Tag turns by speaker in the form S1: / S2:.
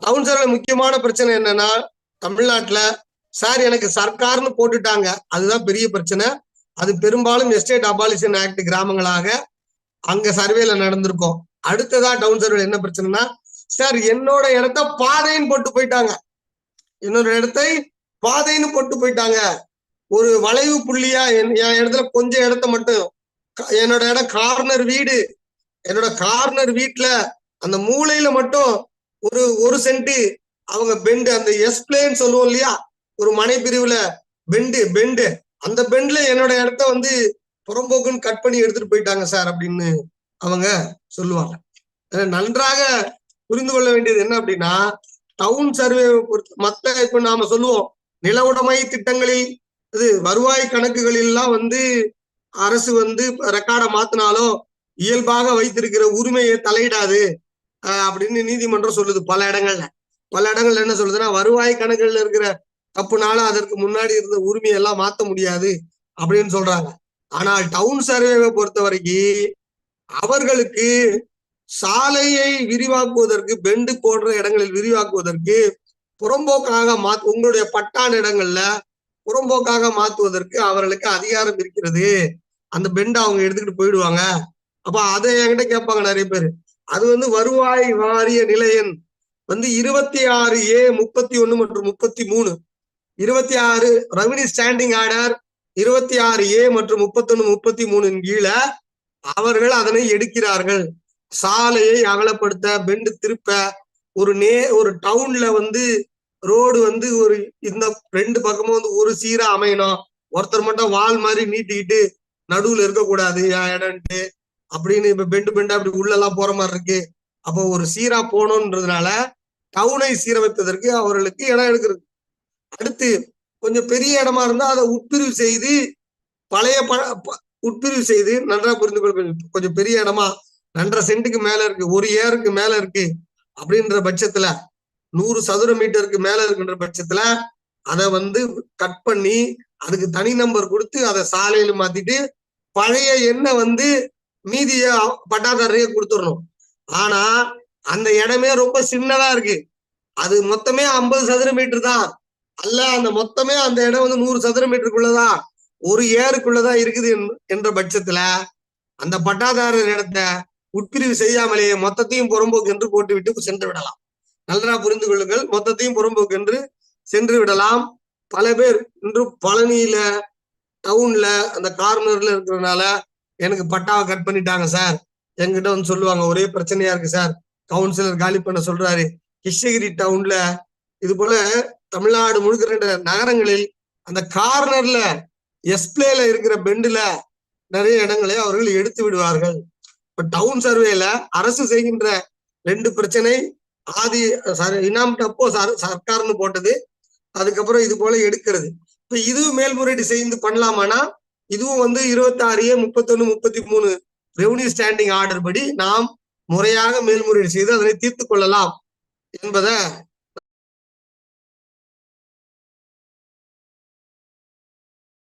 S1: Down முக்கியமான பிரச்சனை என்னன்னா தமிழ்நாட்டுல சார் எனக்கு சர்க்கார்னு போட்டுட்டாங்க. அதுதான் பெரிய பிரச்சனை. அது பெரும்பாலும் எஸ்டேட் அபாலிஷன் ஆக்ட் கிராமங்களாக அங்க சர்வேல நடந்திருக்கும். அடுத்ததா டவுன் சர்வேல என்ன பிரச்சனைனா சார் என்னோட இடத்த பாதைன்னு போட்டு போயிட்டாங்க. என்னோட இடத்தை பாதைன்னு போட்டு போயிட்டாங்க. ஒரு வளைவு புள்ளியா என் என் இடத்துல கொஞ்சம் இடத்த மட்டும். க- என்னோட இடம் கார்னர் வீடு. என்னோட கார்னர் வீட்டுல அந்த மூளையில மட்டும் ஒரு ஒரு சென்டி அவங்க பெண்டு அந்த எஸ்பிளேன்னு சொல்லுவோம் இல்லையா? ஒரு மனை பிரிவுல பெண்டு பெண்டு அந்த பெண்ட்ல என்னோட இடத்த வந்து புறம்போக்குன்னு கட் பண்ணி எடுத்துட்டு போயிட்டாங்க சார் அப்படின்னு அவங்க சொல்லுவாங்க. நன்றாக புரிந்து கொள்ள வேண்டியது என்ன அப்படின்னா டவுன் சர்வே மத்த இப்ப நாம சொல்லுவோம் நில உடைமை திட்டங்களில் இது வருவாய் கணக்குகளிலாம் வந்து அரசு வந்து ரெக்கார்டை மாத்தினாலும் இயல்பாக வைத்திருக்கிற உரிமையை தலையிடாது. அப்படின்னு நீதிமன்றம் சொல்லுது பல இடங்கள்ல. பல இடங்கள்ல என்ன சொல்லுதுன்னா வருவாய் கணக்குகள்ல இருக்கிற தப்புனால அதற்கு முன்னாடி இருந்த உரிமையெல்லாம் மாத்த முடியாது அப்படின்னு சொல்றாங்க. ஆனால் டவுன் சர்வேவை பொறுத்த வரைக்கும் அவர்களுக்கு சாலையை விரிவாக்குவதற்கு பெண்டு போன்ற இடங்களில் விரிவாக்குவதற்கு புறம்போக்காக மா உங்களுடைய பட்டான இடங்கள்ல புறம்போக்காக மாத்துவதற்கு அவர்களுக்கு அதிகாரம் இருக்கிறது. அந்த பெண்டை அவங்க எடுத்துக்கிட்டு போயிடுவாங்க. அப்ப அதை என்கிட்ட கேட்பாங்க நிறைய பேர். அது வந்து வருவாய் வாரிய நிலையன் வந்து இருபத்தி ஆறு ஏ முப்பத்தி ஒண்ணு மற்றும் முப்பத்தி மூணு. இருபத்தி ஆறு ரெவன்யூ ஸ்டாண்டிங் ஆர்டர் இருபத்தி ஆறு ஏ மற்றும் முப்பத்தொன்னு முப்பத்தி மூணின் கீழே அவர்கள் அதனை எடுக்கிறார்கள். சாலையை அகலப்படுத்த பெண்டு திருப்ப ஒரு நே ஒரு டவுன்ல வந்து ரோடு வந்து ஒரு இந்த ரெண்டு பக்கமும் வந்து ஒரு சீரா அமையணும். ஒருத்தர் மட்டும் வால் மாதிரி நீட்டிக்கிட்டு நடுவுல இருக்கக்கூடாது. இடம்ட்டு அப்படின்னு இப்ப பெண்டு பெண்டா அப்படி உள்ளெல்லாம் போற மாதிரி இருக்கு. அப்போ ஒரு சீரா போகணுன்றதுனால டவுனை சீரமைப்பதற்கு அவர்களுக்கு இடம் எடுக்கிறது. அடுத்து கொஞ்சம் பெரிய இடமா இருந்தா அதை உட்பிரிவு செய்து பழைய ப உட்பிரிவு செய்து நன்றா புரிந்து கொள்ள கொஞ்சம் பெரிய இடமா ரெண்டரை சென்ட்டுக்கு மேல இருக்கு ஒரு ஏருக்கு மேல இருக்கு அப்படின்ற பட்சத்துல நூறு சதுர மீட்டருக்கு மேல இருக்கின்ற பட்சத்துல அதை வந்து கட் பண்ணி அதுக்கு தனி நம்பர் கொடுத்து அதை சாலையில மாத்திட்டு பழைய எண்ணெய் வந்து மீதிய பட்டாதாரையே கொடுத்துடணும். ஆனா அந்த இடமே ரொம்ப சின்னதா இருக்கு. அது மொத்தமே ஐம்பது சதுர மீட்டர் தான். அல்ல அந்த மொத்தமே அந்த இடம் வந்து நூறு சதுர மீட்டருக்குள்ளதான் ஒரு ஏருக்குள்ளதான் இருக்குது என்- என்ற பட்சத்துல அந்த பட்டாதாரர் இடத்த உட்பிரிவு செய்யாமலேயே மொத்தத்தையும் புறம்போக்கு என்று போட்டு விட்டு சென்று விடலாம். நல்லா புரிந்து கொள்ளுங்கள். மொத்தத்தையும் புறம்போக்கு என்று சென்று விடலாம். பல பேர் இன்று பழனியில டவுன்ல அந்த கார்னர்ல இருக்கிறதுனால எனக்கு பட்டாவை கட் பண்ணிட்டாங்க சார் எங்கிட்ட வந்து சொல்லுவாங்க ஒரே பிரச்சனையா இருக்கு சார் கவுன்சிலர் காலி பண்ண சொல்றாரு. கிருஷ்ணகிரி டவுன்ல இது போல தமிழ்நாடு முழுக்க ரெண்டு நகரங்களில் அந்த கார்னர்ல எஸ்பிளேல இருக்கிற பெண்டுல நிறைய இடங்களை அவர்கள் எடுத்து விடுவார்கள். இப்ப டவுன் சர்வேல அரசு செய்கின்ற ரெண்டு பிரச்சனை ஆதி இனாம் டப்போ சர்- சர்க்கார்னு போட்டது அதுக்கப்புறம் இது போல எடுக்கிறது. இப்ப இதுவும் மேல்முறையீடு செய்து பண்ணலாமானா இதுவும் வந்து இருபத்தி ஆறு ஏ முப்பத்தொன்னு முப்பத்தி மூணு ரெவன்யூ ஸ்டாண்டிங் ஆர்டர் படி நாம் முறையாக மேல்முறையீடு செய்து அதனை தீர்த்து கொள்ளலாம் என்பதை